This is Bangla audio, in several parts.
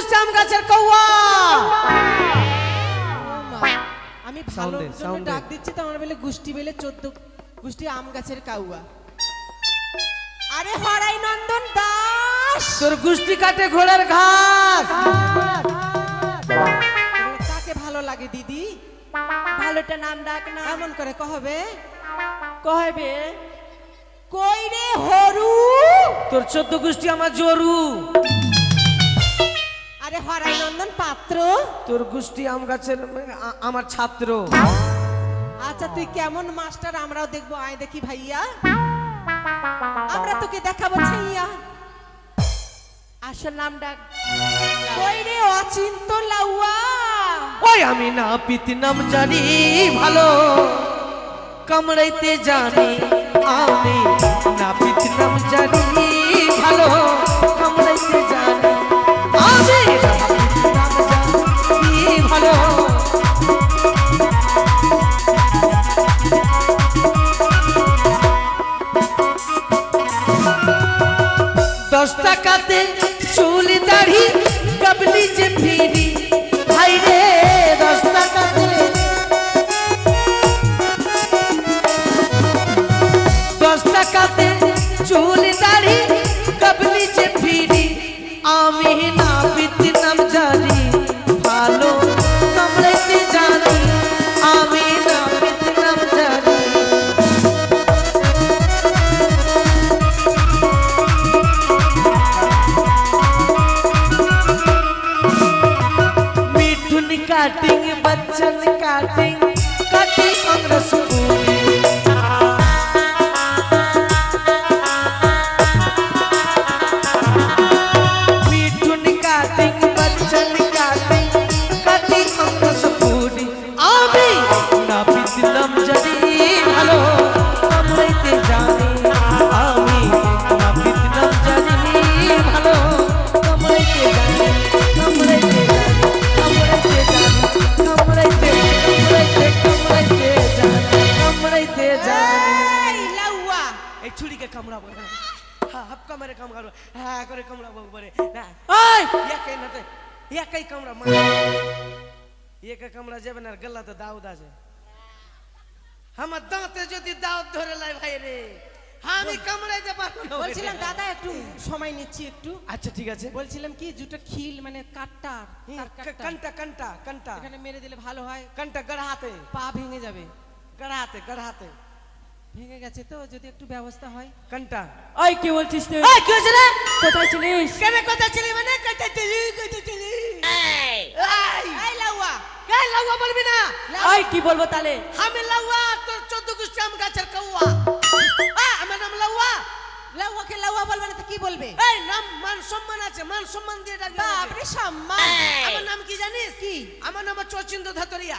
গোষ্ঠী আম গাছের কৌয়া। আমি ভালো জন্য ডাক দিচ্ছি তো আমার বেলে গুষ্টি বেলে চোদ্দ গুষ্টি আম গাছের কাউয়া। আরে হরাই নন্দন দাস। তোর গুষ্টি কাটে ঘোড়ার ঘাস। কাকে ভালো লাগে দিদি? ভালোটা নাম ডাক না। এমন করে কহবে কহবে কই রে হরু? তোর চোদ্দ গোষ্ঠী আমার জরু। আরে হরাই নন্দন পাত্র? তোর গোষ্ঠী আম গাছের আমার ছাত্র। আচ্ছা তুই কেমন মাস্টার? আমরাও দেখব। আয় দেখি ভাইয়া। আমরা তোকে দেখাবো ছাইয়া। আসল নাম ডাক কই রে অচিন্ত লাউয়া? ওই আমি না পিতি নাম জানি ভালো কামড়াইতে জানি। আমি না পিতি নাম জানি ভালো দশ টাকাতে ছুরিকে কামড়াবো হ্যাঁ। হাফ কামারে কামড়াবো হ্যাঁ করে কামড়াবো পরে না ওই একাই না তো একাই কামড়া মার একা কামড়া যাবে না আর গলাতে দাউদ আছে। আমার দাঁতে ধরে লাই ভাই রে আমি কামড়াইতে পারব না। বলছিলাম দাদা একটু সময় নিচ্ছি একটু। আচ্ছা ঠিক আছে। বলছিলাম কি দুটো খিল মানে কাটটা। কান্টা কান্টা কান্টা। এখানে মেরে দিলে ভালো হয়। কান্টা গড় হাতে। পা ভেঙে যাবে। গড় হাতে গড় হাতে। ভেঙে গেছে তো যদি একটু ব্যবস্থা হয়। কোনটা ওই কি বলছিস তুই? ওই কি হয়েছে রে কোথায় ছিলিস? কেন কোথায় ছিলি মানে? কোথায় ছিলি কোথায় ছিলি? এই। এই লাউয়া। কে লাউয়া বলবি না? ওই কি বলব তাহলে? আমি লাউয়া তোর চোদ্দ গোষ্ঠী আম গাছের কৌয়া আ, আমার নাম লাউয়া। লাউয়াকে লাউয়া বলবে না কি বলবে? এই নাম মান সম্মান আছে মান সম্মান দিয়ে ডাকবি। বাপরে সম্মান। আমার নাম কি জানিস? কি? আমার নাম চচিন্দ ধাতরিয়া।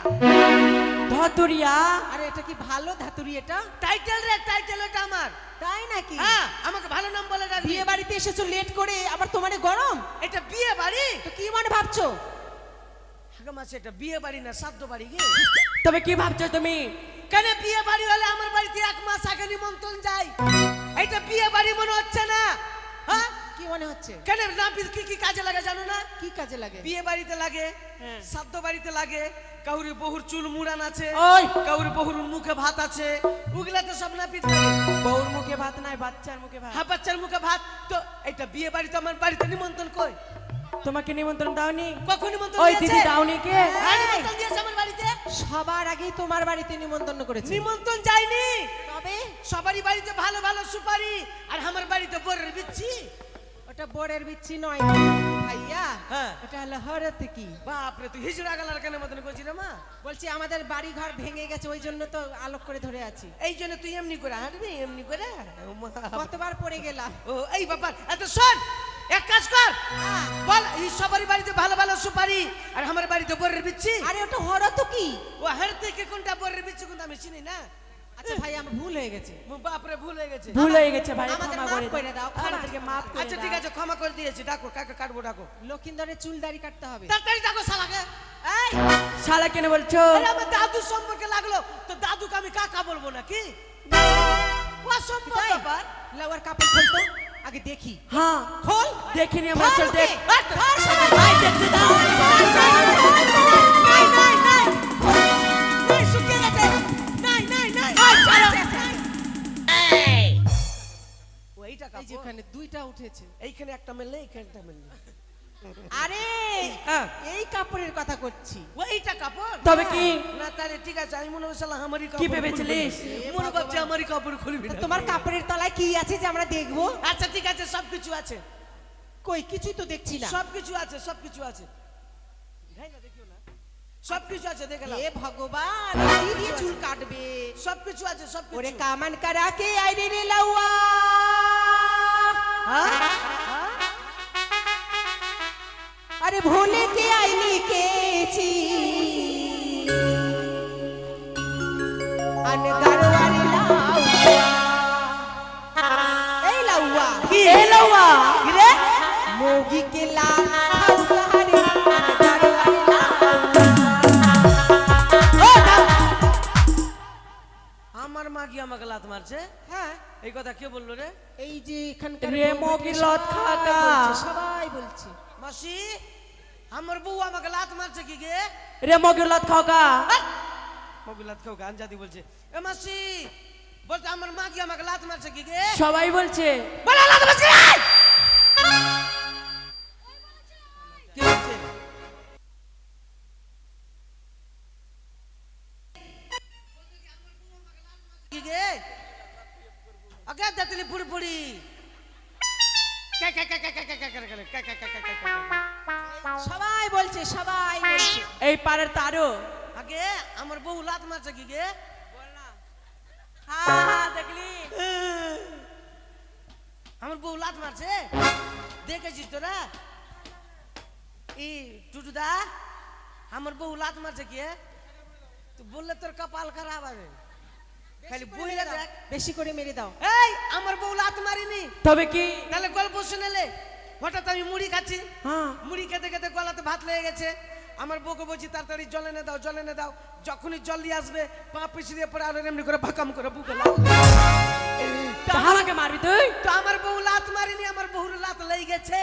ধতুরিয়া? আরে এটা কি ভালো ধাতুরি এটা? টাইটেল রে টাইটেল এটা আমার। তাই নাকি? হ্যাঁ আমাকে ভালো নাম বলে ডাকবি। বিয়ে বাড়িতে এসেছ লেট করে আবার তোমারে গরম? এটা বিয়ে বাড়ি? তো কি মানে ভাবছ? হাগা মাসে এটা বিয়ে বাড়ি না সাধ্য বাড়ি গে। তবে কি ভাবছ তুমি? কেন বিয়ে বাড়ি হলে আমার বাড়িতে এক মাস আগে নিমন্ত্রণ যায়? এটা বিয়ে বাড়ি মনে হচ্ছে না। হ্যাঁ? কি মনে হচ্ছে? কেন না কি কি কাজে লাগে জানো না? কি কাজে লাগে? বিয়ে বাড়িতে লাগে হ্যাঁ। বাড়িতে লাগে কাউরি বহুর চুল মুড়ান আছে ওই! কাউরি বহুর মুখে ভাত আছে। তো সব নাপিত লাগে মুখে ভাত নাই বাচ্চার মুখে ভাত। হ্যাঁ বাচ্চার মুখে ভাত। তো এটা বিয়ে বাড়িতে আমার বাড়িতে নিমন্ত্রণ কই? তোমাকে নিমন্ত্রণ দাওনি? কখন নিমন্ত্রণ ওই দিদি দাওনি কে? হ্যাঁ, নিমন্ত্রণ দিয়েছে আমার বাড়িতে। সবার আগেই তোমার বাড়িতে নিমন্ত্রণ করেছে। নিমন্ত্রণ যায়নি? সবারই বাড়িতে ভালো ভালো সুপারি আর আমার বাড়িতে বরের বিচ্ছি। ওটা বরের বিচ্ছি নয়। ভাইয়া হ্যাঁ। ওটা হলো হরতে কি? বাপরে তুই হিজড়া গেলার কেন মতন করছি রে মা? বলছি আমাদের বাড়ি ঘর ভেঙে গেছে ওই জন্য তো আলোক করে ধরে আছি। এই জন্য তুই এমনি করে হাঁটবি এমনি করে? কতবার পড়ে গেলাম। ও এই ব্যাপার এত শোন এক কাজ কর। বল এই সবারই বাড়িতে ভালো ভালো সুপারি আর আমার বাড়িতে বরের বিচ্ছি। আরে ওটা হরত কি? ও হাড় থেকে কোনটা বরের বিচ্ছি কোনটা আমি চিনি না। আচ্ছা ভাই আমার ভুল হয়ে গেছে। বাপরে ভুল হয়ে গেছে। ভুল হয়ে গেছে ভাই ক্ষমা করে করে দাও, আমাদেরকে মাফ করে আচ্ছা ঠিক আছে ক্ষমা করে দিয়েছি ডাকো কাকে কাটবো ডাকো। লক্ষিন্দরের চুল দাড়ি কাটতে হবে। তাড়াতাড়ি ডাকো শালাকে। এই শালা কেন বলছো। আরে আমার দাদু সম্পর্কে লাগল। তো দাদুকে আমি কাকা বলব নাকি? অসম্ভব? ব্যাপার। কাপড় আগে দেখি। হ্যাঁ। খোল। দেখিনি আমরা। দেখ। ভাই দেখ উঠেছে। এইখানে একটা মেললে এইখানে একটা মেললে আরে হ্যাঁ। এই কাপড়ের কথা করছি। ওইটা কাপড়? তবে কি? না তাহলে ঠিক আছে আমি মনে হচ্ছিল আমারই কি ভেবেছিলিস? মনে ভাবছি আমারই কাপড় খুলবি তোমার কাপড়ের তলায় কি আছে যে আমরা দেখব? আচ্ছা ঠিক আছে সব কিছু আছে। কই কিছুই তো দেখছি না। সব কিছু আছে সব কিছু আছে। ঘাই না দেখিও না। সব কিছু আছে দেখলাম এ ভগবান কি দিয়ে চুল কাটবে? সব কিছু আছে সব কিছু ওরে কামান কারাকে আইরে লাউয়া? হ্যাঁ? আরে ভোলে কে আইনি কেছি আন গারওয়ারি লাউয়া। এই লাউয়া। কি? এলাওয়া কি রে? মোগি কে লাউয়া। আমার মা কি আমাকে লাত মারছে? হ্যাঁ। এই কথা কে বলল রে? এই যে এখানকার রেমো লত সবাই খাকা। বলছে, সবাই বলছে। মাসি আমার বউ আমাকে লাত মারছে কি গে? রে মগের লত খাও কা মগু লাত খাও গান বলছে। এ মাসি বলছে আমার মা কি আমাকে লাত মারছে কি গে? সবাই বলছে। বলে লাত মারছে ದತ್ತಲಿ ಪುಡಿ ಪುಡಿ সবাই বলছে সবাই এই পারের তারও আগে আমার বউ লাত মারছে কি গে দেখলি আমার বউ লাত মারছে দেখেছিস তোরা ই টুটুদা আমার বউ লাত মারছে কি বললে তোর কপাল খারাপ হবে খালি বইলে দেখ বেশি করে মেরে দাও। এই আমার বউ লাত মারিনি। তবে কি? তাহলে গল্প শুনেলে হঠাৎ আমি মুড়ি খাচ্ছি। হ্যাঁ। মুড়ি খেতে খেতে গলাতে ভাত লেগে গেছে। আমার বউকে বলছি তাড়াতাড়ি জল এনে দাও জল এনে দাও। যখনই জল নিয়ে আসবে পা পিছিয়ে পড়ে আর এমনি করে ভাকাম করে বুকে। তা আমাকে মারবি তুই? তো আমার বউ লাত মারিনি আমার বহুর লাত লেগে গেছে।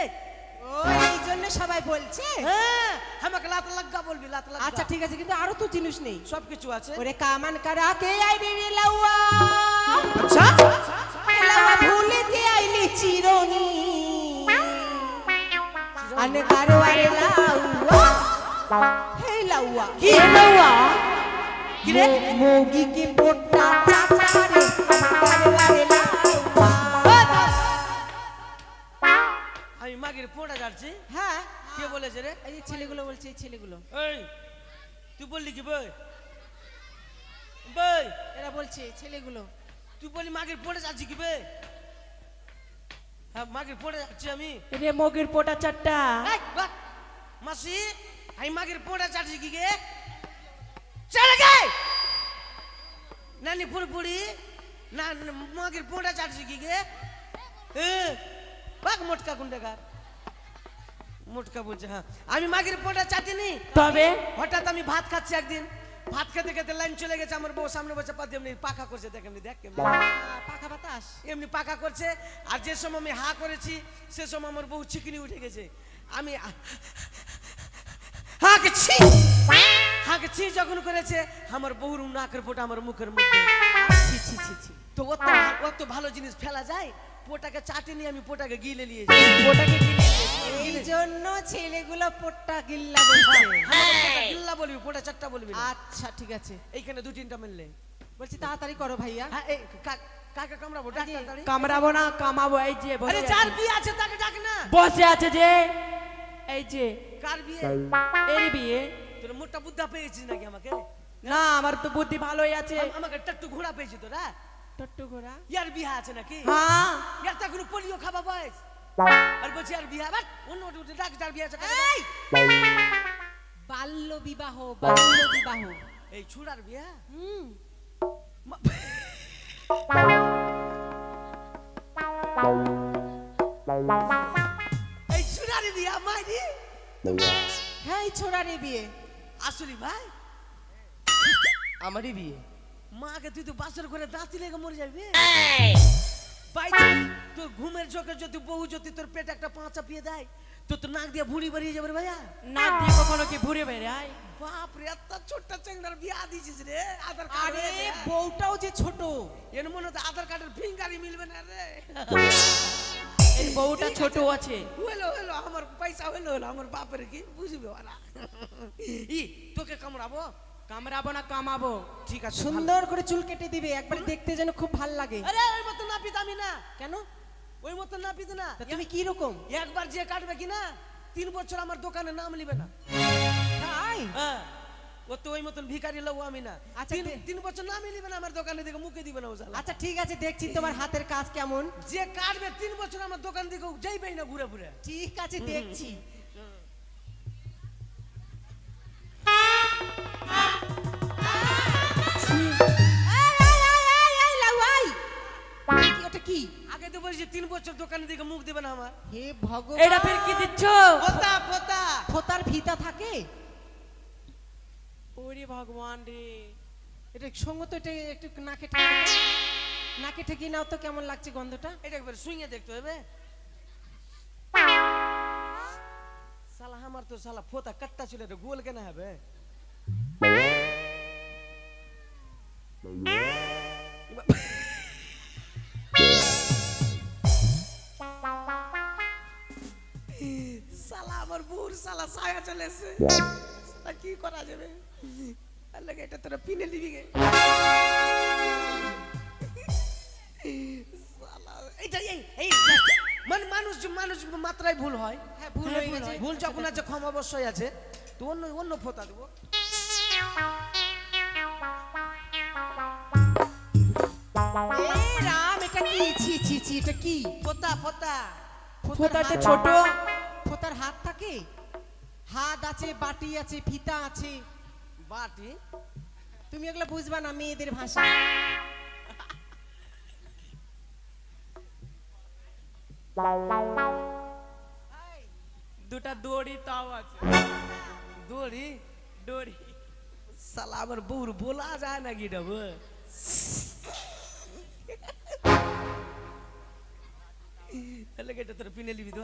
এই জন্য সবাই বলছে। হ্যাঁ। আমাকে লাত লাগা বলবি লাত লাগা আচ্ছা ঠিক আছে কিন্তু আরও তো জিনিস নেই। সব কিছু আছে। ওরে কামান কারাকে আইরে রে লাউয়া আচ্ছা। লাউয়া ভুলে কে আইলি চিরনি? আনে গারওয়ারে লাউয়া। হে লাউয়া। কি লওয়া কি রে মোগি কে পোট্টা চাচারে মাগির পোড়া যাচ্ছি হ্যাঁ। কে বলেছে রে? এই যে ছেলেগুলো বলছে এই ছেলেগুলো। এই তুই বললি কি বই? বই। এরা বলছে ছেলেগুলো। তুই বলি মাগির পড়ে যাচ্ছি কি বে হ্যাঁ মাগির পড়ে যাচ্ছি আমি। রে মগের পোটা চারটা। মাসি আমি মাগির পড়ে যাচ্ছি কি গে? চলে গে নানি পুরি পুরি না মাগির পড়ে যাচ্ছি কি গে? এ, বাঘ মোটকা গুন্ডেকার মোটকা বলছে হ্যাঁ। আমি মাগির পোটা চাটিনি। তবে? হঠাৎ আমি ভাত খাচ্ছি একদিন। ভাত খেতে খেতে লাইন চলে গেছে আমার বউ সামনে বসে পাতে এমনি পাখা করছে দেখ এমনি দেখ পাখা বাতাস। এমনি পাকা করছে আর যে সময় আমি হা করেছি সে সময় আমার বউ চিকনি উঠে গেছে। আমি হাকে ছি হাকে ছি যখন করেছে আমার বউর নাকের পোটা আমার মুখের মধ্যে। তো অত অত ভালো জিনিস ফেলা যায়? পোটাকে চাটে নিয়ে আমি পোটাকে গিলে নিয়ে পোটাকে কিনে এই জন্য ছেলেগুলো পোট্টা গিল্লা বলছে গিল্লা বলবি পোটা চারটা বলবি না। আচ্ছা ঠিক আছে। এইখানে দু তিনটা মেললে। বলছি তাড়াতাড়ি করো ভাইয়া। হ্যাঁ এই কা- কাকে কামড়াবো? ডাক তাড়াতাড়ি। কামড়াবো না কামাবো এই যে বসে আরে আছে। বিয়ে আছে তাকে ডাক না। বসে আছে যে এই যে। কার বিয়ে? এর বিয়ে। তোর মোটা বুদ্ধা পেয়েছিস নাকি আমাকে? না আমার তো বুদ্ধি ভালোই আছে। আম- আমাকে টাট্টু ঘোড়া পেয়েছি তোরা টট্টু ঘোড়া? ইয়ার বিহা আছে নাকি? হ্যাঁ। ইয়ার তা কোনো পোলিও খাবা বয়স। আর বলছি আর বিহা বাট অন্য অন্য ডাক যার বিয়ে আছে কাকে ডাক? এই! বাল্য বিবাহ বাল্য বিবাহ। এই ছুড়ার বিয়া? হুম। এই ছুড়ার বিয়া মাইরি? হ্যাঁ এই ছোড়ারে বিয়ে। আসলি ভাই? আমারই বিয়ে। মাকে তুই তো বাসর করে দাঁতি লেগে মরে যাবি। বাই তোর ঘুমের চোখে যদি বউ যদি তোর পেটে একটা পাঁচা পিয়ে দেয় তো তোর নাক দিয়ে ভুড়ি বেরিয়ে যাবে ভাইয়া। না দিয়ে কখনো কি বেড়ায় বাপ রে এত ছোট্ট চেংড়ার বিয়া দিছিস রে আধার কার্ড আরে বউটাও যে ছোট এর মনে হচ্ছে আধার কার্ডের ফিঙ্গারই মিলবে না রে। এর বউটা ছোট আছে। হলো হলো আমার পয়সা হলো হলো আমার বাপের কি বুঝবে ওরা। ই তোকে কামড়াবো? কামড়াবো না কামাবো। ঠিক আছে সুন্দর করে চুল কেটে দিবে একবার দেখতে যেন খুব ভালো লাগে। আরে ওই মতো নাপিত আমি না। কেন? ওই মতো নাপিত না। তুমি কি রকম? একবার যে কাটবে কি না তিন বছর আমার দোকানে নাম নিবে না। তাই? হ্যাঁ ও তো ওই মতন ভিখারি লোক আমি না। আচ্ছা, তিন- তিন বছর নামই নিবে না আমার দোকানে দিকে মুখে দিবে না ও আচ্ছা ঠিক আছে দেখছি তোমার হাতের কাজ কেমন। যে কাটবে তিন বছর আমার দোকান দিকে যাইবেই না ঘুরে ঘুরে। ঠিক আছে দেখছি। কি, কি? আগে তো বলছি তিন বছর দোকানের দিকে মুখ দিবে না আমার। হে ভগবান! এটা ফের কি দিচ্ছ? পোতা পোতা ফোতার ফিতা থাকে? ওরে ভগবান রে। এটা সঙ্গ তো এটা একটু নাকে। নাকে ঠেকিয়ে নাও তো কেমন লাগছে গন্ধটা। এটা একবার শুইয়ে দেখতে হবে। সালা আমার তো সালা ফোতা কাটটা ছিল এটা গোল কেন হবে। সালা আমার বুর সালা ছায়া চলে এসে কি করা যাবে? লাগে এটা তোরা পিনে নিবি গে। সালা, এই এই মানে মানুষ মানুষ মাত্রায় ভুল হয়। হ্যাঁ ভুল হয়ে গেছে। ভুল যখন আছে ক্ষমা অবশ্যই আছে। তো অন্য অন্য ফোতা দেবো। রাম এটা কি? ছি ছি ছি এটা কি? ফোতা ফোতা ছোট। হাত থাকে হাত আছে বাটি আছে ফিতা আছে। বাটি? তুমি এগুলো বুঝবা না মেয়েদের ভাষা। দুটা দড়ি তাও আছে। দড়ি? দড়ি। সালা আমার বউর বলা যায় না গিয়ে ডাবো তাহলে এটা তোর পিনে নিবি তো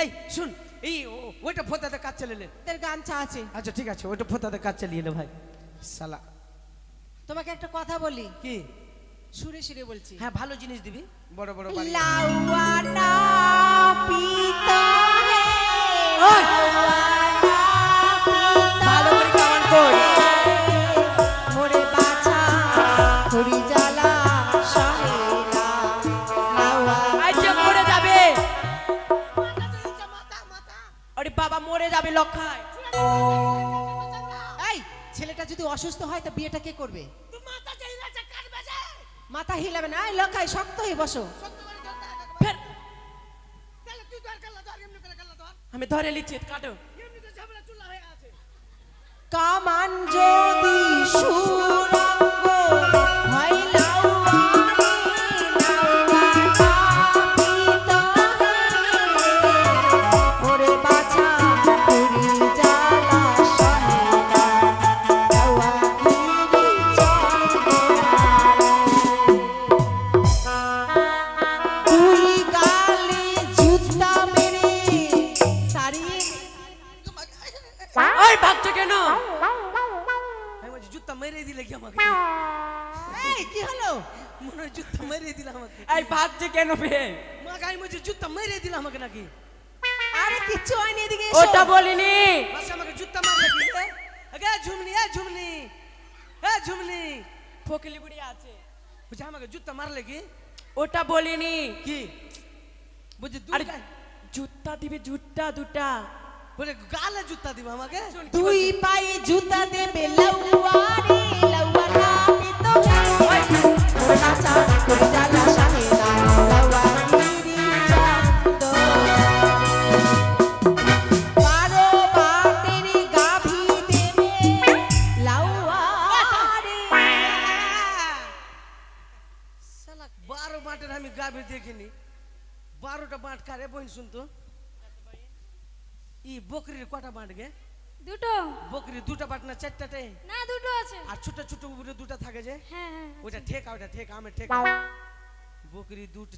এই শুন এই ওইটা ফোতাতে কাজ চালিয়ে এদের গামছা আছে আচ্ছা ঠিক আছে ওইটা ফোতাতে কাজ চালিয়ে নে ভাই। সালা। তোমাকে একটা কথা বলি? কি? সুরে সুরে বলছি। হ্যাঁ ভালো জিনিস দিবি। বড় বড় বাড়ি। লাউয়ানা পিতা যাবে লক্ষায়। এই ছেলেটা যদি অসুস্থ হয় তো বিয়েটা কে করবে? মাথা হিলাবে না এই লকাই শক্ত হয়ে বসো। আমি ধরে নিচ্ছি কাটো। কামান যদি সুরঙ্গ বলিনি। কি? বলছি আরে জুতা দিবে জুতা দুটা। বলে গালে জুতা দিবে আমাকে? দুই পায়ে জুতা দেবে লাউয়ারে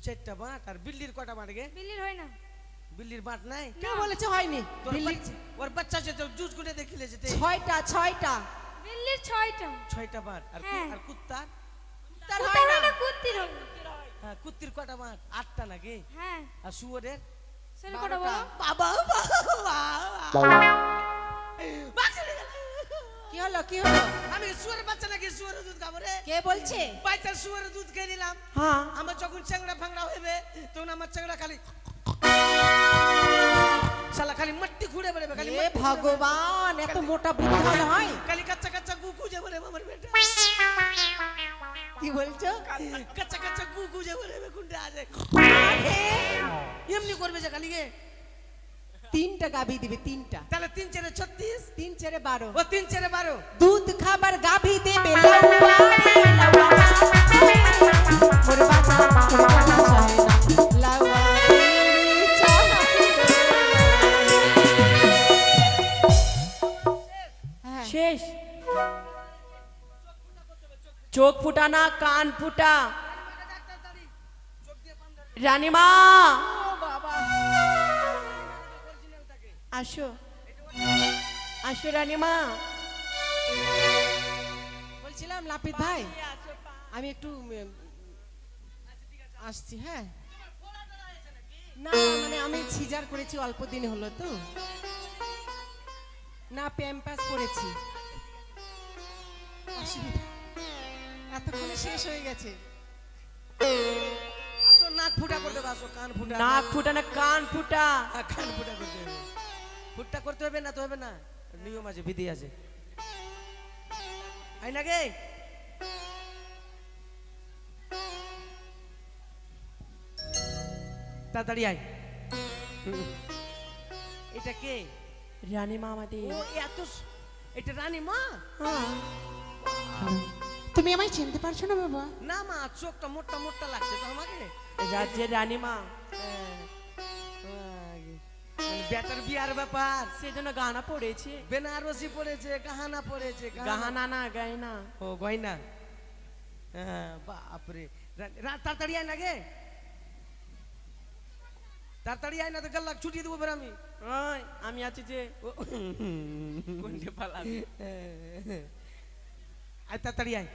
চারটা বাট আর বিল্লির কটা বাট গে? বিল্লির হয় না। বিল্লির বাট নাই? কে বলেছে হয়নি। ওর বাচ্চা যে তো জুস গুলে দেখিলে যে ছয়টা ছয়টা। বিল্লির ছয়টা। ছয়টা বাট আর হ্যাঁ। আর কুত্তার? তার হয় না। কুত্তির হয় হ্যাঁ কুত্তির কটা মাঠ আটটা নাকি? হ্যাঁ। আর শুয়োরের? কটা বাবা। বাবা। কি হলো কি হলো? আমি শুয়োরের বাচ্চা নাকি শুয়োরের দুধ খাব রে? কে বলছে? বাচ্চা শুয়োরের দুধ খেয়ে নিলাম। হ্যাঁ। আমার যখন চ্যাংড়া ফাংড়া হইবে তখন আমার চ্যাংড়া খালি শালা খালি মাটি ঘুরে বেড়াবে খালি এ। ভগবান এত মোটা বুদ্ধি হলে হয় খালি কাচ্চা কাচ্চা গু খুঁজে বেড়াবে আমার বেটা। কি বলছো? কাচ্চা কাচ্চা গু খুঁজে বেড়াবে কোনটা আছে এমনি করবে যে খালি গে। তিনটা গাভী দিবে তিনটা তাহলে তিন চারে ছত্রিশ তিন চারে বারো ও তিন চারে বারো দুধ খাবার গাভী দেবে হ্যাঁ শেষ চোখ ফুটা না কান ফুটা রানীমা আসো। আসো রানীমা। বলছিলাম লাপিত ভাই আমি একটু আসছি হ্যাঁ? না মানে আমি সিজার করেছি অল্প দিন হলো তো। না প্যাম্পাস করেছি। অসুবিধা। এতক্ষণে শেষ হয়ে গেছে। আসো নাক ফুটা করে দেবো আসো কান ফুটা। নাক ফুটা না কান ফুটা। কান ফুটা করতে হবে ফুটটা করতে হবে না তো হবে না। নিয়ম আছে বিধি আছে। আই তাড়াতাড়ি আয়। এটা কে? রানীমা আমাদের। ও এত এটা রানী মা? হ্যাঁ। তুমি আমায় চিনতে পারছ না বাবা? না মা চোখটা মোটা মোটা লাগছে তো আমাকে। রাজ্যের রানীমা হ্যাঁ। মানে বেটার বিয়ার ব্যাপার। সেজন্য গানা পড়েছে। বেনারসি পড়েছে গাহানা পড়েছে গাহানা। না গায়না। ও গয়না। হ্যাঁ বাপরে। রা- রা- তাড়াতাড়ি আয় না গে। তাড়াতাড়ি আয় না তো দেবো বের আমি। আমি আছি যে কোনটে পালাবি। আয় তাড়াতাড়ি আয়।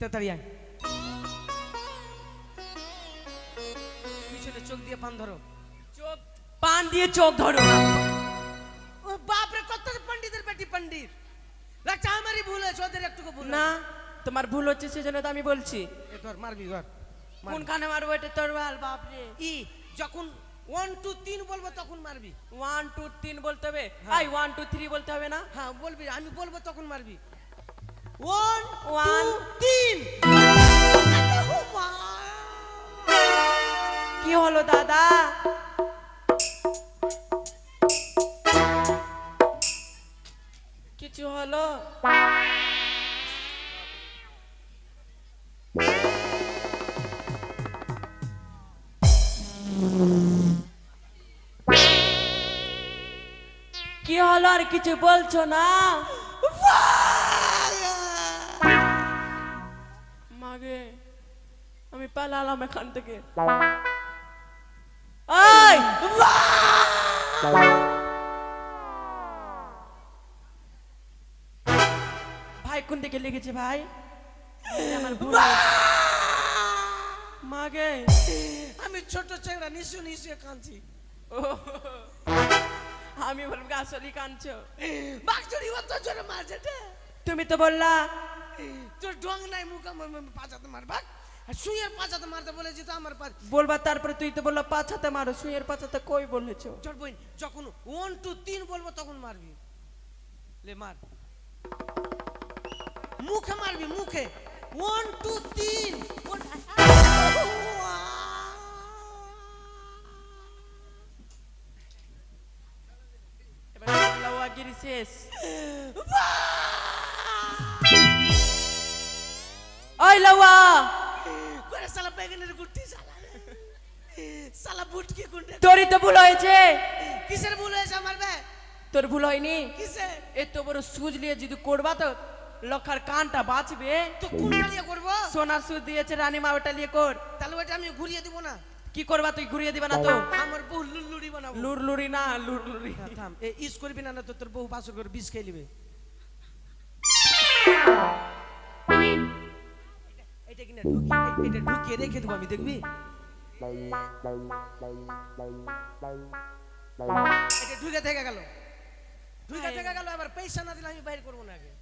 তাড়াতাড়ি আয়। পিছনে চোখ দিয়ে পান ধরো। চোখ পান দিয়ে চোখ ধরো ও বাপরে কত পণ্ডিতের বেটি পণ্ডিত। লাগছে আমারই ভুল হয়েছে ওদের একটুকু ভুল না তোমার ভুল হচ্ছে সেজন্য তো আমি বলছি। এ ধর মারবি মারবি। কোনখানে মারবো এটা তোর ভালো বাপরে ই যখন ওয়ান টু তিন বলব তখন মারবি। ওয়ান টু তিন বলতে হবে। হ্যাঁ। আই ওয়ান টু থ্রি বলতে হবে না? হ্যাঁ বলবি আমি বলব তখন মারবি। ওয়ান ওয়ান হলো দাদা। কিছু হলো? কি হলো আর কিছু বলছো না? মাগে, আমি পালালাম এখান থেকে। ভাই কোন দিকে লেগেছে ভাই? আমার মাগে আমি ছোট চেংড়া নিশু নিশু কাঁদছি। ও, আমি বলব আসলে কাঁদছো। বাঘচুরি অত জোরে মারছে। তুমি তো বললা। তোর ঢং নাই মুখ পাঁচাতে মার বাঘ শুয়ে পাঁচাতে মারতে বলেছি তো আমার পা বলবা তারপরে তুই তো বললা পাছাতে মারো সুয়ের পাছাতে কই বলেছ? চল বই যখন ওয়ান টু তিন বলব তখন মারবি। লে মার। মুখে মারবি মুখে। ওয়ান টু তিন। শেষ। ওই লাউয়া করে সালা বেগনের গুটি সালা সালা বুটকি গুন্ডে তোরই তো ভুল হয়েছে। কিসের ভুল হয়েছে আমার বে? তোর ভুল হয়নি? কিসে এত বড় সুজ নিয়ে যদি করবা তো লক্ষার কানটা বাঁচবে। তো কোনটা নিয়ে করব? সোনার সুদ দিয়েছে রানী মা ওটা নিয়ে কর। তাহলে ওটা আমি ঘুরিয়ে দিব না। কি করবা তুই ঘুরিয়ে দিবা না তো? আমার বউ লুল্লুড়ি বানাবো। লুরি না লুরি হ্যাঁ, থাম। এ ইস করবি না না তো তোর বউ বাসর করে বিষ খেয়ে নিবে। এটা কিনা ঢুকিয়ে এটা ঢুকিয়ে রেখে দেবো আমি দেখবি? এটা ঢুকে থেকে গেল। ঢুকে থেকে গেল আবার পয়সা না দিলে আমি বাইর করব না আগে।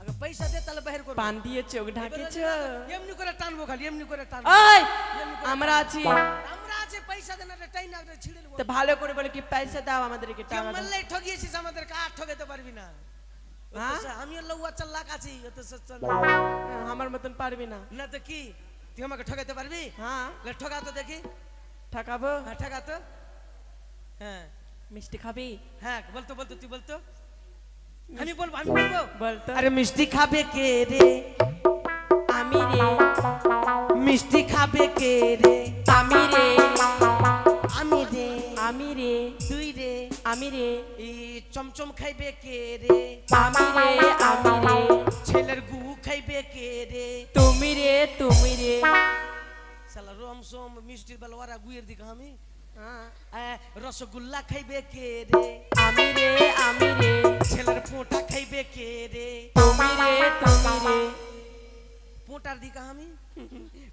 আগে পয়সা দে তাহলে বাইর করব। পান দিয়ে চোখ ঢাকেছ এমনি করে টানবো খালি এমনি করে টানবো। আমরা আছি। আমরা আছে পয়সা টাইম না ছিঁড়ে তো ভালো করে বলে কি পয়সা দাও আমাদেরকে টাকা। মারলে ঠগিয়েছিস আমাদেরকে আর ঠগাতে পারবি না। হ্যাঁ? আমিও লউয়া চার লাখ আছি আমার মতন পারবি না। না তো কি? তুই আমাকে ঠগাতে পারবি? হ্যাঁ। লে ঠগা তো দেখি। ঠকাবো? হ্যাঁ ঠগা তো। হ্যাঁ। মিষ্টি খাবি? হ্যাঁ বলতো বলতো তুই বলতো। আমি বলব আমি বলব। বলতো। আরে মিষ্টি খাবে কে রে? আমি রে। মিষ্টি খাবে কে রে? আমি রে। আমি রে। আমি রে। আমি রে। চমচম খাইবে কে রে? আমি রে আমি রে। ছেলের গু খাইবে কে রে? তুমি রে তুমি রে। শালা রম সোম মিষ্টির বেলা ওরা গুয়ের দিকে আমি। রসগোল্লা খাইবে কে রে? আমি রে আমি রে। ছেলের পোঁটা খাইবে কে রে? তুমি রে তুমি রে। পোঁটার দিকে আমি।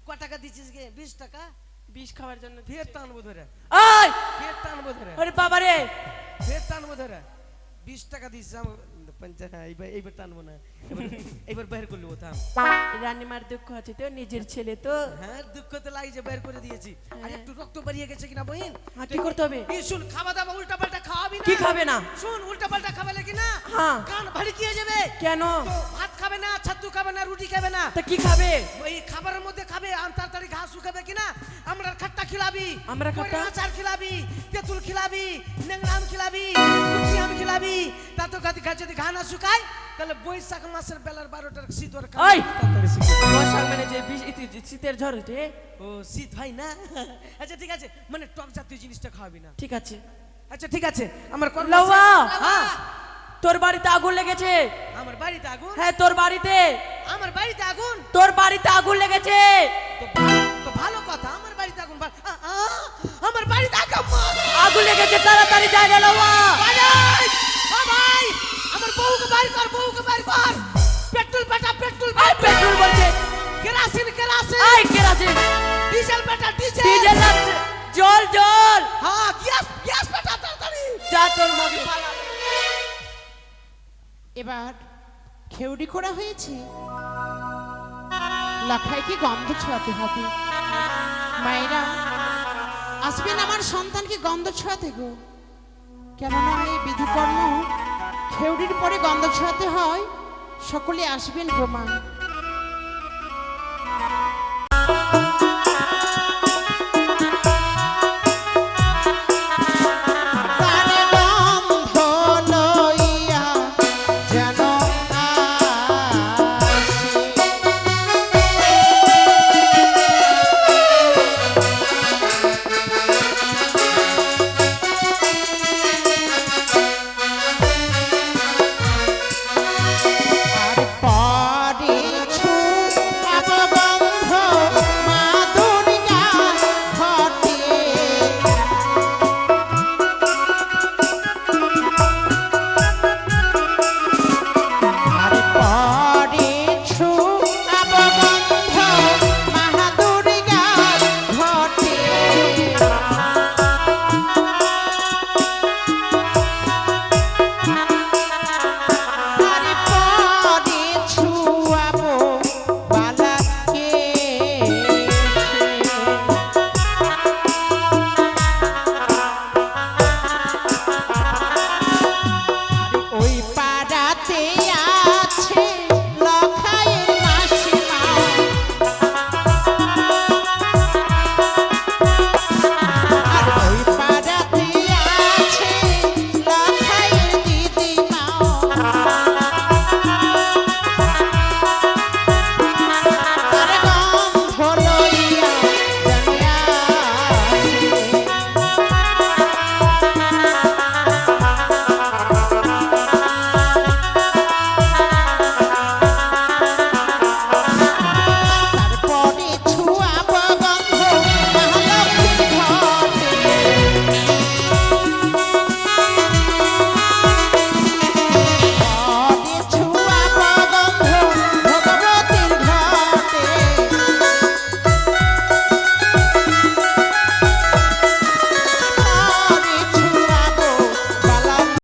ক টাকা দিচ্ছিস গে? বিশ টাকা? বিষ খাওয়ার জন্য ফের টানবো ধরে। আয় ফের টানবো ধরে। আরে বাবা রে ফের টানবো ধরে। বিশ টাকা দিচ্ছিস আমার হ্যাঁ এইবার এইবার টানবো না এবার- এইবার করলি ও থাম রানীমার দুঃখ আছে তো নিজের ছেলে তো হ্যাঁ দুঃখ তো লাগছে বের করে দিয়েছি আর একটু রক্ত বেরিয়ে গেছে কিনা বহিন হ্যাঁ, কি করতে হবে এই শুন খাওয়া দাওয়া উল্টা পাল্টা খাওয়াবি না কি খাবে না শুন উল্টা পাল্টা খাবে নাকি না হ্যাঁ। কান ভারী কি হয়ে যাবে কেন ভাত খাবে না ছাতু খাবে না রুটি খাবে না তা কি খাবে ওই খাবারের মধ্যে খাবে আম তাড়াতাড়ি ঘাস শুকাবে কিনা আমরা খাট্টা খিলাবি আমরা খাট্টা? আচার খিলাবি তেঁতুল খিলাবি খিলাবি কুচি আম খিলাবি তা তো গাদি ঘা যদি ঘা না শুকায় তাহলে বৈশাখ মাসের বেলার বারোটার শীত ওর ওই! বর্ষার মানে যে শীতের ঝড় ও শীত হয় না? আচ্ছা ঠিক আছে। মানে টক জাতীয় জিনিসটা খাওয়াবি না। ঠিক আছে। আচ্ছা ঠিক আছে। আমার লাউয়া! হ্যাঁ। তোর বাড়িতে আগুন লেগেছে? আমার বাড়িতে আগুন? হ্যাঁ তোর বাড়িতে। আমার বাড়িতে আগুন? তোর বাড়িতে আগুন লেগেছে। তো ভালো- কথা আমার বাড়িতে আগুন আমার বাড়িতে আগুন আগুন লেগেছে তাড়াতাড়ি যাই রে বউকে বাইর কর বউকে বাইর কর। পেট্রোল পেটা পেট্রোল এই পেট্রোল বলছে। Kerosene kerosene. এই কেরাসিন। ডিজেল পেটা ডিজেল। ডিজেল জল জল। হ্যাঁ গ্যাস গ্যাস পেটা তাড়াতাড়ি। যা তোর মগে এবার খেউড়ি করা হয়েছে। লাখায় কি গন্ধ ছোঁয়াতে হবে? মায়েরা আসবেন আমার সন্তানকে গন্ধ ছোঁয়াতে গো। কেননা এই বিধিকর্ম খেউড়ির পরে গন্ধ ছড়াতে হয় সকলে আসবেন মা